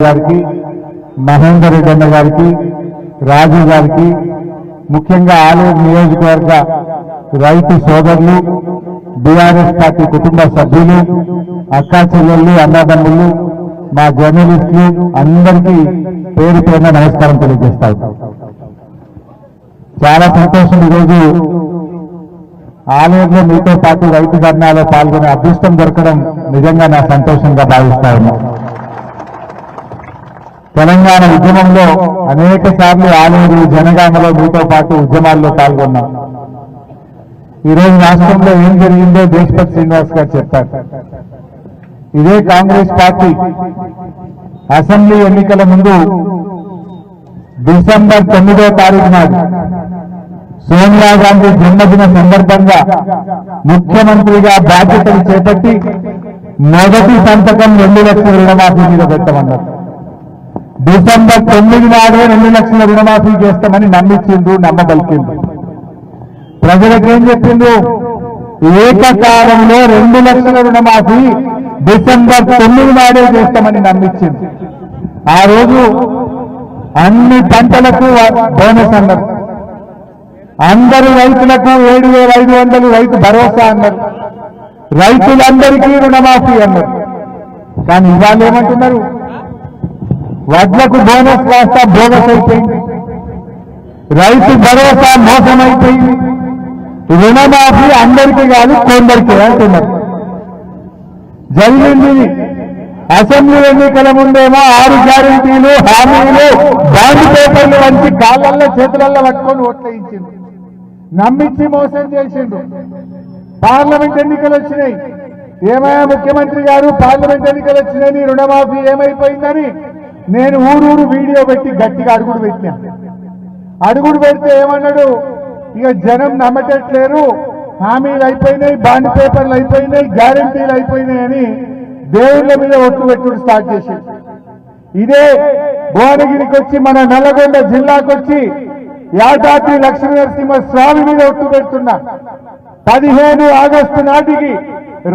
గారికి మహేందర్ రెడ్డి అన్న గారికి రాజు గారికి ముఖ్యంగా ఆలూరు నియోజకవర్గ రైతు సోదరులు బీఆర్ఎస్ పార్టీ కుటుంబ సభ్యులు అక్కా చెల్లెళ్ళు అన్నదమ్ములు మా జర్నలిస్టులు అందరికీ పేరు పేరున నమస్కారం తెలియజేస్తాను చాలా సంతోషం ఈరోజు ఆలూరులో మీతో పాటు రైతు ధర్నాలో పాల్గొనే అదృష్టం దొరకడం నిజంగా నా సంతోషంగా భావిస్తాను తెలంగాణ ఉద్యమంలో అనేక సార్లు ఆలూరు జనగామలో మీతో పాటు ఉద్యమాల్లో పాల్గొన్నాం. ఈరోజు రాష్ట్రంలో ఏం జరిగిందో దేశపతి శ్రీనివాస్ గారు చెప్పారు. ఇదే కాంగ్రెస్ పార్టీ అసెంబ్లీ ఎన్నికల ముందు డిసెంబర్ తొమ్మిదో తారీఖు నాడు సోనియా గాంధీ జన్మదిన సందర్భంగా ముఖ్యమంత్రిగా బాధ్యతలు చేపట్టి మొదటి సంతకం రెండు లక్షల రుణమాఫీ మీద పెట్టమన్నారు. డిసెంబర్ తొమ్మిది నాడే రెండు లక్షల రుణమాఫీ చేస్తామని నమ్మించిండ్రు నమ్మబలికిండ్రు ప్రజలకేం చెప్పిండ్రు? ఏకకాలంలో రెండు లక్షల రుణమాఫీ డిసెంబర్ తొమ్మిది నాడే చేస్తామని నమ్మించింది ఆ రోజు అన్ని పంటలకు బోనస్ అన్నారు. అందరు రైతులకు ఏడు వేల ఐదు వందలు రైతు భరోసా అన్నారు. రైతులందరికీ రుణమాఫీ అన్నారు. కానీ ఇవాళ ఏమంటున్నారు వడ్లకు బోనస్ కాస్త బోనస్ అయిపోయింది. రైతు భరోసా మోసమైపోయింది రుణమాఫీ అందరికీ కాదు కొందరికి అంటున్నారు. జరిగింది అసెంబ్లీ ఎన్నికల ముందేమో ఆరు గ్యారంటీలు హామీలు బాండ్ పేపర్లు వంటి కాళ్ళల్లో చేతులల్లో పట్టుకొని ఓట్లేయించింది నమ్మించి మోసం చేసిండు పార్లమెంట్ ఎన్నికలు వచ్చినాయి. ఏమయ్యా ముఖ్యమంత్రి గారు పార్లమెంట్ ఎన్నికలు వచ్చినాయి రుణమాఫీ ఏమైపోయిందని నేను ఊరూరు వీడియో పెట్టి గట్టిగా అడుగుడు పెట్టినా. అడుగుడు పెడితే ఏమన్నాడు? ఇక జనం నమ్మటట్లేరు. హామీలు అయిపోయినాయి బాండ్ పేపర్లు అయిపోయినాయి గ్యారంటీలు అయిపోయినాయి అని దేవుళ్ళ మీద ఒట్టు పెట్టుడు స్టార్ట్ చేసి ఇదే భువనగిరికి వచ్చి మన నల్లగొండ జిల్లాకు వచ్చి యాదాద్రి లక్ష్మీ నరసింహ స్వామి మీద ఒట్టు పెడుతున్నా. పదిహేను ఆగస్టు నాటికి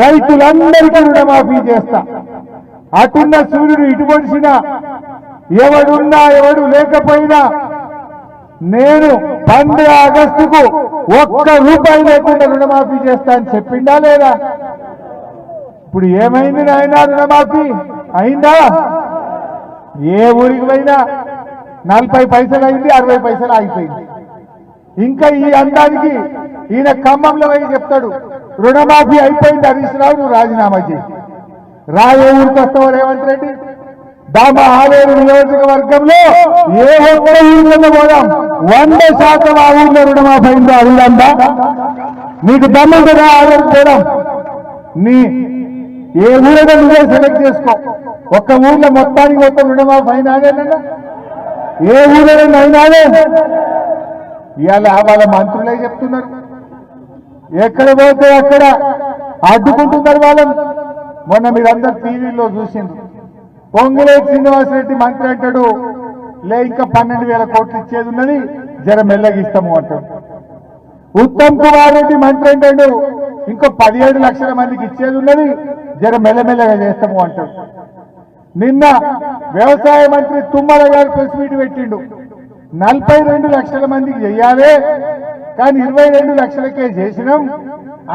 రైతులందరికీ రుణమాఫీ చేస్తా. అటున్న సూర్యుడు ఇటు పొడిచిన ఎవడున్నా ఎవడు లేకపోయినా నేను పంద్ర ఆగస్టుకు ఒక్క రూపాయి లేకుండా రుణమాఫీ చేస్తా అని చెప్పిండా లేదా? ఇప్పుడు ఏమైంది నాయన రుణమాఫీ? అయిందా? ఏ ఊరికి పోయినా నలభై పైసలు అయింది అరవై పైసలు ఆగిపోయింది. ఇంకా ఈ అందానికి ఈయన ఖమ్మంలో పోయి చెప్తాడు రుణమాఫీ అయిపోయింది హరీష్ రావు నువ్వు రాజీనామా చేయి. రాయో ఊరికి వస్తావు రేవంత్ రెడ్డి. దామ ఆవేరు నియోజకవర్గంలో ఏ ఒక్క ఊళ్ళో పోదాం. వంద శాతం ఆ ఊళ్ళో రుణమాఫీ అయిందో నీకు దమ్ము ఆవేరు ఆలేరు పోదాం నీ ఏ ఊరైనా నువ్వే సెలెక్ట్ చేసుకో. ఒక్క ఊళ్ళో మొత్తానికి మొత్తం రుణమాఫీ ఏ ఊళ్ళో అయినాదే ఇవాళ వాళ్ళ మంత్రులే చెప్తున్నారు. ఎక్కడ పోతే అక్కడ అడ్డుకుంటున్నారు వాళ్ళని. మొన్న మీరందరు టీవీలో చూసింది పొంగులేటి శ్రీనివాసరెడ్డి మంత్రి అంటాడు లే ఇంకా పన్నెండు వేల కోట్లు ఇచ్చేది ఉన్నది జర మెల్లగిస్తాము అంటాడు. ఉత్తమ్ కుమార్ రెడ్డి మంత్రి అంటాడు ఇంకో పదిహేడు లక్షల మందికి ఇచ్చేది ఉన్నది జర మెల్లమెల్లగా చేస్తాము అంటాడు. నిన్న వ్యవసాయ మంత్రి తుమ్మల గారు ప్రెస్ మీట్ పెట్టిండు నలభై రెండు లక్షల మందికి చెయ్యాలి కానీ ఇరవై రెండు లక్షలకే చేసినాం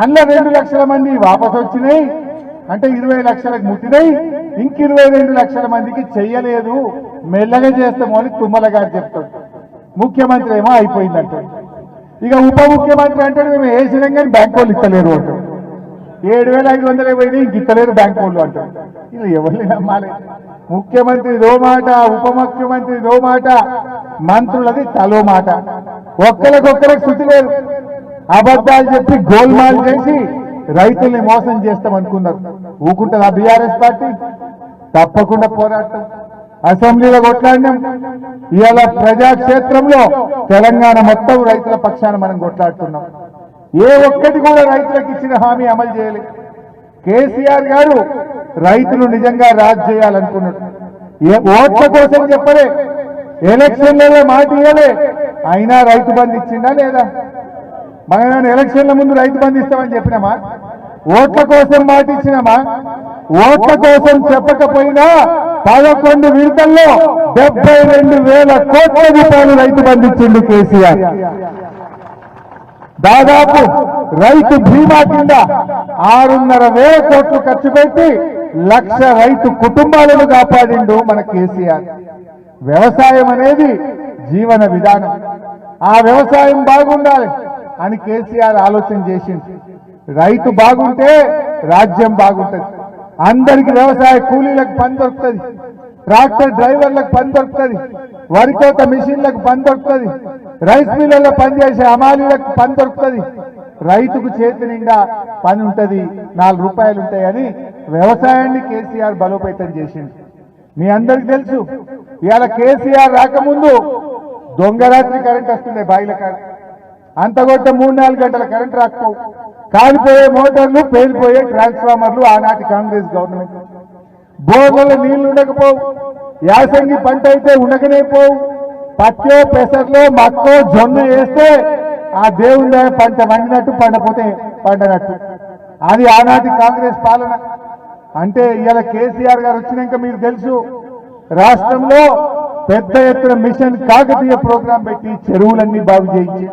అందులో రెండు లక్షల మంది వాపసు వచ్చినాయి అంటే ఇరవై లక్షలకు ముట్టినాయి. ఇంక ఇరవై రెండు లక్షల మందికి చెయ్యలేదు. మెల్లగా చేస్తాము అని తుమ్మల గారు చెప్తాడు ముఖ్యమంత్రి ఏమో అయిపోయిందంటాడు ఇక ఉప ముఖ్యమంత్రి అంటే మేము వేసినాం కానీ బ్యాంక్ వాళ్ళు ఇస్తలేరు అంటాడు ఏడు వేల ఐదు వందలు పోయినాయి ఇంక ఇస్తలేరు బ్యాంక్ వాళ్ళు అంటాడు ఇది ఎవరిని నమ్మాలి? ముఖ్యమంత్రి దో మాట ఉప ముఖ్యమంత్రి దో మాట. మంత్రులది తలో మాట. ఒక్కరికొక్కరికి శృతి లేదు. అబద్ధాలు చెప్పి గోల్మాల్ చేసి రైతుల్ని మోసం చేస్తాం అనుకున్నారు ఊకుంటుందా బీఆర్ఎస్ పార్టీ? తప్పకుండా పోరాటం. అసెంబ్లీలో కొట్లాడినాం. ఇవాళ ప్రజాక్షేత్రంలో తెలంగాణ మొత్తం రైతుల పక్షాన మనం కొట్లాడుతున్నాం. ఏ ఒక్కటి కూడా రైతులకు ఇచ్చిన హామీ అమలు చేయలేదు కేసీఆర్ గారు రైతులు నిజంగా రాజ్ చేయాలనుకున్నాడు ఏ ఓట్ల కోసం చెప్పలే. ఎలక్షన్లలో మాట ఇవ్వలే అయినా రైతు బంధు ఇచ్చిందా లేదా? మనం ఎలక్షన్ల ముందు రైతు బంధు ఇస్తామని చెప్పినామా? ఓట్ల కోసం మాట ఇచ్చినామా ఓట్ల కోసం చెప్పకపోయినా పదకొండు విడతల్లో డెబ్బై రెండు వేల కోట్ల రూపాయలు రైతు బంధించింది కేసీఆర్. దాదాపు రైతు బీమా కింద ఆరున్నర వేల కోట్లు ఖర్చు పెట్టి లక్ష రైతు కుటుంబాలను కాపాడిండు మన కేసీఆర్. వ్యవసాయం అనేది జీవన విధానం. ఆ వ్యవసాయం బాగుండాలి. అని కేసీఆర్ ఆలోచన చేసింది రైతు బాగుంటే రాజ్యం బాగుంటుంది. అందరికి వ్యవసాయ కూలీలకు పని దొరుకుతుంది. ట్రాక్టర్ డ్రైవర్లకు పని దొరుకుతుంది. వరి కోత మిషన్లకు పని దొరుకుతుంది. రైస్ మిల్లుల్లో పనిచేసే అమాలీలకు పని దొరుకుతుంది. రైతుకు చేతి నిండా పని ఉంటుంది. నాలుగు రూపాయలు ఉంటాయని వ్యవసాయాన్ని కేసీఆర్ బలోపేతం చేసింది మీ అందరికి తెలుసు ఇవాళ కేసీఆర్ రాకముందు దొంగరాత్రి కరెంట్ వస్తుండే బాయిల కరెంట్ అంత కొట్టే మూడు నాలుగు గంటల కరెంట్ రాకపోవు కాలిపోయే మోటార్లు పేలిపోయే ట్రాన్స్ఫార్మర్లు ఆనాటి కాంగ్రెస్ గవర్నమెంట్ బోర్లలో నీళ్ళు ఉండకపోవు యాసంగి పంట అయితే ఉండకనే పోవు పచ్చో పెసర్లో మక్కో జొన్న వేస్తే ఆ దేవుని పంట వండినట్టు పండపోతే పండనట్టు. అది ఆనాటి కాంగ్రెస్ పాలన. అంటే ఇవాళ కేసీఆర్ గారు వచ్చినాక మీరు తెలుసు రాష్ట్రంలో పెద్ద ఎత్తున మిషన్ కాకతీయ ప్రోగ్రాం పెట్టి చెరువులన్నీ బాగు చేయించి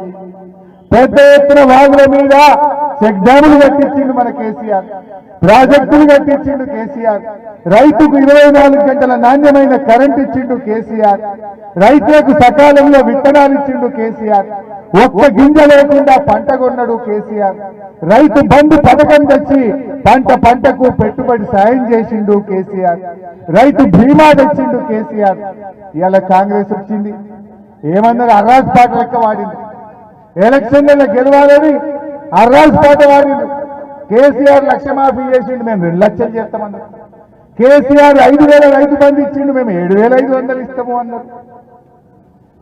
పెద్ద ఎత్తున వాగుల మీద చెక్ డ్యాములు కట్టించిండు మన కేసీఆర్. ప్రాజెక్టులు కట్టించిండు కేసీఆర్. రైతుకు ఇరవై నాలుగు గంటల నాణ్యమైన కరెంట్ ఇచ్చిండు కేసీఆర్. రైతులకు సకాలంలో విత్తనాలు ఇచ్చిండు కేసీఆర్. ఒక్క గింజ లేకుండా పంట కొన్నాడు కేసీఆర్. రైతు బంధు పథకం తెచ్చి పంట పంటకు పెట్టుబడి సాయం చేసిండు కేసీఆర్. రైతు బీమా తెచ్చిండు కేసీఆర్. ఇవాళ కాంగ్రెస్ వచ్చింది. ఏమన్నారు? అర్రాజ్ పాట లెక్క వాడింది. ఎలక్షన్లలో గెలవాలని అర్రాజ్ పాట వాడిండు కేసీఆర్ లక్ష మాఫీ చేసిండు మేము రెండు లక్షలు చేస్తామన్నారు. కేసీఆర్ ఐదు వేల రైతు బంధు ఇచ్చిండు మేము ఏడు వేల ఐదు వందలు ఇస్తాము అన్నారు.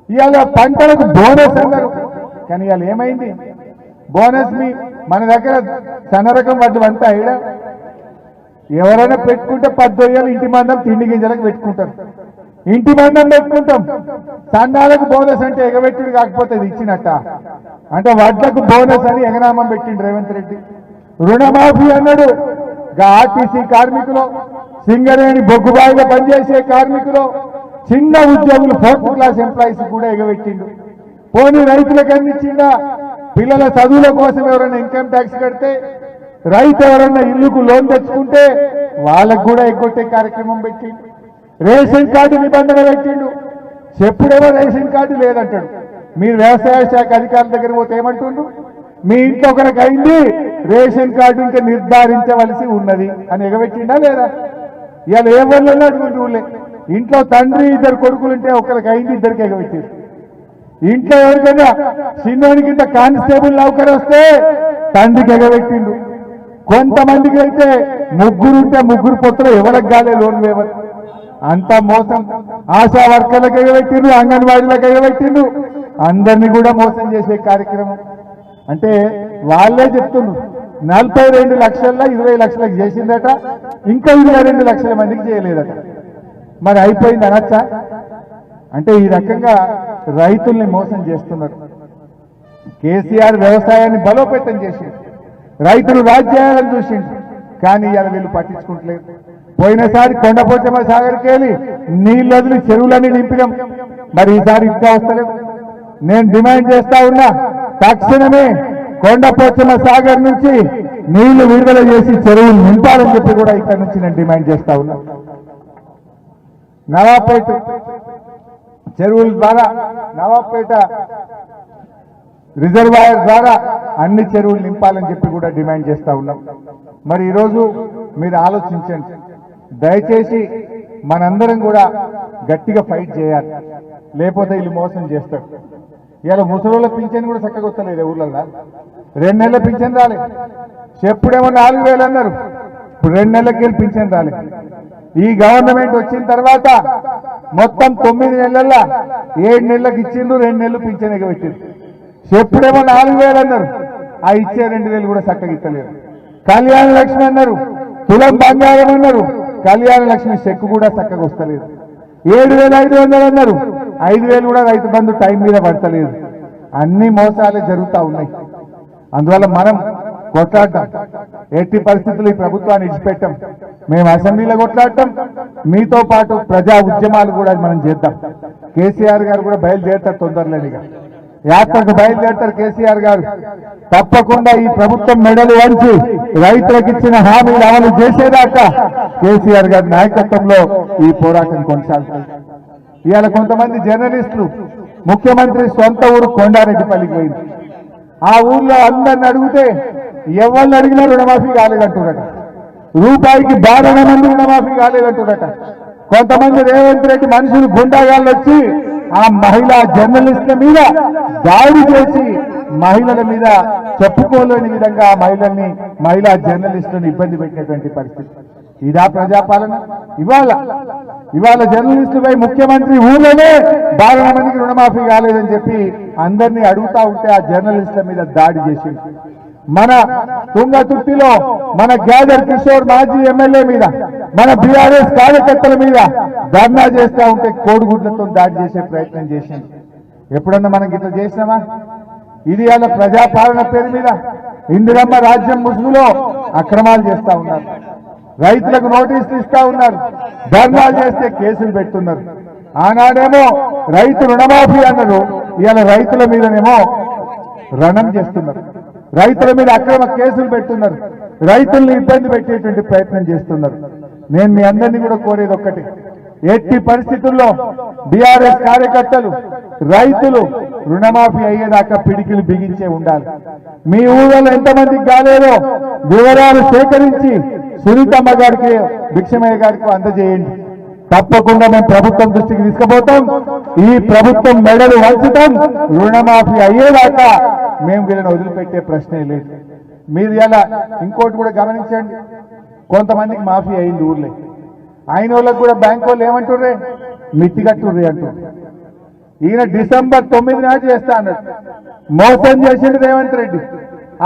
ఇవాళ పంటలకు బోనస్ అన్నారు. కానీ ఇవాళ ఏమైంది? బోనస్ మీ మన దగ్గర సన్నరకం వడ్లు అంతా అయినా ఎవరైనా పెట్టుకుంటే పద్దొయ్యాలు ఇంటి మందం తిండి గింజలకు పెట్టుకుంటారు. ఇంటి మందం పెట్టుకుంటాం. సన్నాలకు బోనస్ అంటే ఎగబెట్టుడు కాకపోతే ఇది ఇచ్చినట్ట. అంటే వడ్లకు బోనస్ అని ఎగనామం పెట్టిండు రేవంత్ రెడ్డి. రుణమాఫీ అన్నాడు. ఆర్టీసీ కార్మికులు సింగరేణి బొగ్గుబాయిలో పనిచేసే కార్మికులు చిన్న ఉద్యోగులు ఫోర్త్ క్లాస్ ఎంప్లాయీస్ కూడా ఎగబెట్టిండు. పోనీ రైతులకు అందించిందా పిల్లల చదువుల కోసం ఎవరైనా ఇన్కమ్ ట్యాక్స్ కడితే రైతు ఎవరన్నా ఇల్లుకు లోన్ తెచ్చుకుంటే వాళ్ళకు కూడా ఎగ్గొట్టే కార్యక్రమం పెట్టిండు. రేషన్ కార్డు నిబంధన పెట్టిండు. చెప్పుడేమో రేషన్ కార్డు లేదంటాడు. మీరు వ్యవసాయ శాఖ అధికారుల దగ్గర పోతే ఏమంటుండు? మీ ఇంట్లో ఒకరికి అయింది రేషన్ కార్డు ఇంకా నిర్ధారించవలసి ఉన్నది అని ఎగబెట్టిండా లేదా? ఇవాళ ఏ వాళ్ళు అటువంటి ఊళ్ళే. ఇంట్లో తండ్రి ఇద్దరు కొడుకులు ఉంటే ఒకరికి అయింది ఇద్దరికి ఎగబెట్టారు ఇంట్లో ఎవరికైనా చిన్నోడికి కింద కానిస్టేబుల్ నౌకరు వస్తే తండ్రికి ఎగబెట్టిండు. కొంతమందికి అయితే ముగ్గురు ఉంటే ముగ్గురు పొత్తులు ఎవరికి కాలే లోన్ వేవరు అంతా మోసం ఆశా వర్కర్లకు ఎగబెట్టిండు అంగన్వాడీలకు ఎగబెట్టిండు అందరినీ కూడా మోసం చేసే కార్యక్రమం. అంటే వాళ్ళే చెప్తున్నారు నలభై రెండు లక్షల్లో ఇరవై లక్షలకు చేసిందట ఇంకా ఇరవై రెండు లక్షల మందికి చేయలేదట. మరి అయిపోయింది అనొచ్చా? అంటే ఈ రకంగా రైతుల్ని మోసం చేస్తున్నారు. కేసీఆర్ వ్యవసాయాన్ని బలోపేతం చేసిండు రైతులు రాజ్యాలను చూసిండు కానీ ఇవాళ వీళ్ళు పట్టించుకుంటలేదు పోయినసారి కొండపోచమ్మ సాగర్కి వెళ్ళి నీళ్ళు వదిలి చెరువులన్నీ నింపినాం. మరి ఈసారి ఇంకా వస్తలేవు నేను డిమాండ్ చేస్తా ఉన్నా తక్షణమే కొండపోచమ్మ సాగర్ నుంచి నీళ్ళు విడుదల చేసి చెరువులు నింపాలని చెప్పి కూడా ఇక్కడ నుంచి నేను డిమాండ్ చేస్తా ఉన్నా. నవాపేట చెరువుల ద్వారా నవాపేట రిజర్వాయర్ ద్వారా అన్ని చెరువులు నింపాలని చెప్పి కూడా డిమాండ్ చేస్తా ఉన్నాం. మరి ఈరోజు మీరు ఆలోచించండి. దయచేసి మనందరం కూడా గట్టిగా ఫైట్ చేయాలి. లేకపోతే వీళ్ళు మోసం చేస్తారు. ఇవాళ ముసలోళ్ళ పింఛన్ కూడా చక్కగా వస్తలేదు ఊర్లల్లో. రెండు నెలల పింఛన్ రాలే. చెప్పుడేమో నాలుగు వేలు అన్నారు. ఇప్పుడు రెండు నెలలకి వెళ్ళి పింఛన్ రాలే. ఈ గవర్నమెంట్ వచ్చిన తర్వాత మొత్తం తొమ్మిది నెలల్లో ఏడు నెలలకు ఇచ్చిండ్రు రెండు నెలలు పింఛన్ ఎగబెట్టిండ్రు. చెప్పుడేమో నాలుగు వేలు అన్నారు. ఆ ఇచ్చే రెండు వేలు కూడా చక్కగా ఇస్తలేరు. కళ్యాణ లక్ష్మి అన్నారు. తులం బంగారం అన్నారు. కళ్యాణ లక్ష్మి చెక్కు కూడా చక్కగా వస్తలేదు. ఏడు వేల ఐదు వందలు అన్నారు. ఐదు వేలు కూడా రైతు బంధు టైం మీద పడతలేదు. అన్ని మోసాలే జరుగుతూ ఉన్నాయి. అందువల్ల మనం కొట్లాడటం ఎట్టి పరిస్థితులు ఈ ప్రభుత్వాన్ని ఇచ్చిపెట్టాం మేము అసెంబ్లీలో కొట్లాడటం మీతో పాటు ప్రజా ఉద్యమాలు కూడా మనం చేద్దాం. కేసీఆర్ గారు కూడా బయలుదేరతారు తొందరలేనిగా యాత్రకు బయలుదేరుతారు కేసీఆర్ గారు. తప్పకుండా ఈ ప్రభుత్వం మెడలు వంచి రైతులకు ఇచ్చిన హామీలు అమలు చేసేదాకా కేసీఆర్ గారి నాయకత్వంలో ఈ పోరాటం కొనసాగుతుంది. ఇవాళ కొంతమంది జర్నలిస్టులు ముఖ్యమంత్రి సొంత ఊరు కొండారెడ్డిపల్లికి పోయింది. ఆ ఊర్లో అందరిని అడిగితే ఎవరిని అడిగినా రుణమాఫీ కాలేదంటున్నట. రూపాయికి బారణ మంది రుణమాఫీ కాలేదంటున్నట. కొంతమంది రేవంత్ రెడ్డి మనుషులు గుండాగాళ్ళు వచ్చి ఆ మహిళా జర్నలిస్ట్ల మీద దాడి చేసి మహిళల మీద చెప్పుకోలేని విధంగా మహిళల్ని మహిళా జర్నలిస్టులను ఇబ్బంది పెట్టినటువంటి పరిస్థితి. ఇదా ప్రజాపాలన? ఇవాళ ఇవాళ జర్నలిస్టులపై ముఖ్యమంత్రి ఊళ్ళోనే బాగా మందికి రుణమాఫీ కాలేదని చెప్పి అందరినీ అడుగుతా ఉంటే ఆ జర్నలిస్టుల మీద దాడి చేసింది మన తుంగతుర్తిలో మన గ్యాదర్ కిషోర్ మాజీ ఎమ్మెల్యే మీద మన బీఆర్ఎస్ కార్యకర్తల మీద ధర్నా చేస్తా ఉంటే కోడిగుడ్లతో దాడి చేసే ప్రయత్నం చేసింది ఎప్పుడన్నా మనం ఇట్లా చేసినామా? ఇది అలా ప్రజాపాలన పేరు మీద ఇందిరమ్మ రాజ్యం ముసుగులో అక్రమాలు చేస్తా ఉన్నారు. రైతులకు నోటీసులు ఇస్తా ఉన్నారు. ధర్నాలు చేస్తే కేసులు పెడుతున్నారు ఆనాడేమో రైతు రుణమాఫీ అన్నారు. ఇవాళ రైతుల మీదనేమో రణం చేస్తున్నారు. రైతుల మీద అక్రమ కేసులు పెడుతున్నారు. రైతుల్ని ఇబ్బంది పెట్టేటువంటి ప్రయత్నం చేస్తున్నారు. నేను మీ అందరినీ కూడా కోరేది ఒక్కటి. ఎట్టి పరిస్థితుల్లో బీఆర్ఎస్ కార్యకర్తలు రైతులు రుణమాఫీ అయ్యేదాకా పిడికిలు బిగించే ఉండాలి. మీ ఊళ్ళో ఎంతమందికి కాలేదో వివరాలు సేకరించి సునీతమ్మ గారికి భిక్షమయ్య గారికి అందజేయండి. తప్పకుండా మేము ప్రభుత్వం దృష్టికి తీసుకుపోతాం. ఈ ప్రభుత్వం మెడలు వంచుతాం. రుణమాఫీ అయ్యేదాకా మేము వీళ్ళని వదిలిపెట్టే ప్రశ్నే లేదు. మీరు ఇలా ఇంకోటి కూడా గమనించండి. కొంతమందికి మాఫీ అయింది ఊర్లే. అయిన వాళ్ళకి కూడా బ్యాంక్ వాళ్ళు ఏమంటుర్రే? మిత్తి కట్టుర్రే అంటారు ఈయన డిసెంబర్ తొమ్మిది నాడు చేస్తా అన్నాడు. మోసం చేసిండు రేవంత్ రెడ్డి.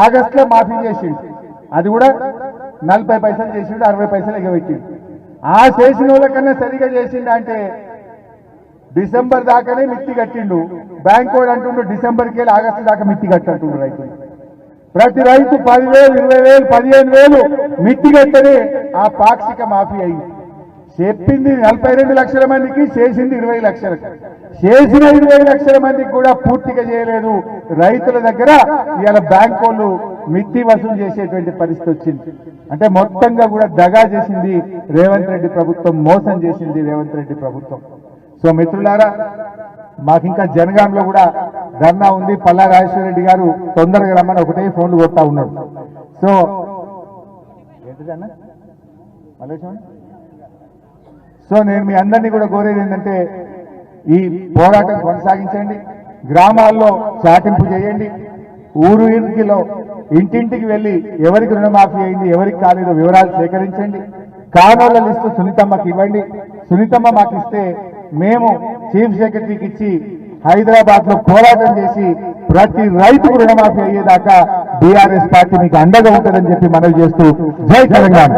ఆగస్ట్లో మాఫీ చేసిండు. అది కూడా నలభై పైసలు చేసిండు అరవై పైసలు ఎగబెట్టిండు. ఆ చేసిన వాళ్ళకన్నా సరిగా చేసిండు అంటే డిసెంబర్ దాకానే మిత్తి కట్టిండు. బ్యాంక్ వాడు అంటుండు డిసెంబర్కి వెళ్ళి ఆగస్టు దాకా మిత్తి కట్టంటుండు రైతు ప్రతి రైతు పదివేలు ఇరవై వేలు పదిహేను వేలు మిత్తి కట్టనే ఆ పాక్షిక మాఫీ అయింది. చెప్పింది నలభై రెండు లక్షల మందికి చేసింది ఇరవై లక్షలకు. చేసిన ఇరవై లక్షల మందికి కూడా పూర్తిగా చేయలేదు. రైతుల దగ్గర ఇవాళ బ్యాంక్ వాళ్ళు మిత్తి వసూలు చేసేటువంటి పరిస్థితి వచ్చింది. అంటే మొత్తంగా కూడా దగా చేసింది రేవంత్ రెడ్డి ప్రభుత్వం మోసం చేసింది రేవంత్ రెడ్డి ప్రభుత్వం. సో మిత్రులారా మాకు ఇంకా జనగాంలో కూడా ధర్నా ఉంది. పల్లా రాజేశ్వర రెడ్డి గారు తొందరగా రమ్మని ఒకటే ఫోన్లు కొడతా ఉన్నాడు సో సో నేను మీ అందరినీ కూడా కోరేది ఏంటంటే ఈ పోరాటం కొనసాగించండి. గ్రామాల్లో చాటింపు చేయండి. ఊరు ఇంటిలో ఇంటింటికి వెళ్ళి ఎవరికి రుణమాఫీ అయింది ఎవరికి కాలేదో వివరాలు సేకరించండి. కానోళ్ళ లిస్టు సునీతమ్మకి ఇవ్వండి. సునీతమ్మ మాకు ఇస్తే మేము చీఫ్ సెక్రటరీకి ఇచ్చి హైదరాబాద్లో పోరాటం చేసి ప్రతి రైతుకు రుణమాఫీ అయ్యేదాకా బీఆర్ఎస్ పార్టీ మీకు అండగా ఉంటుందని చెప్పి మనవి చేస్తూ జై తెలంగాణ.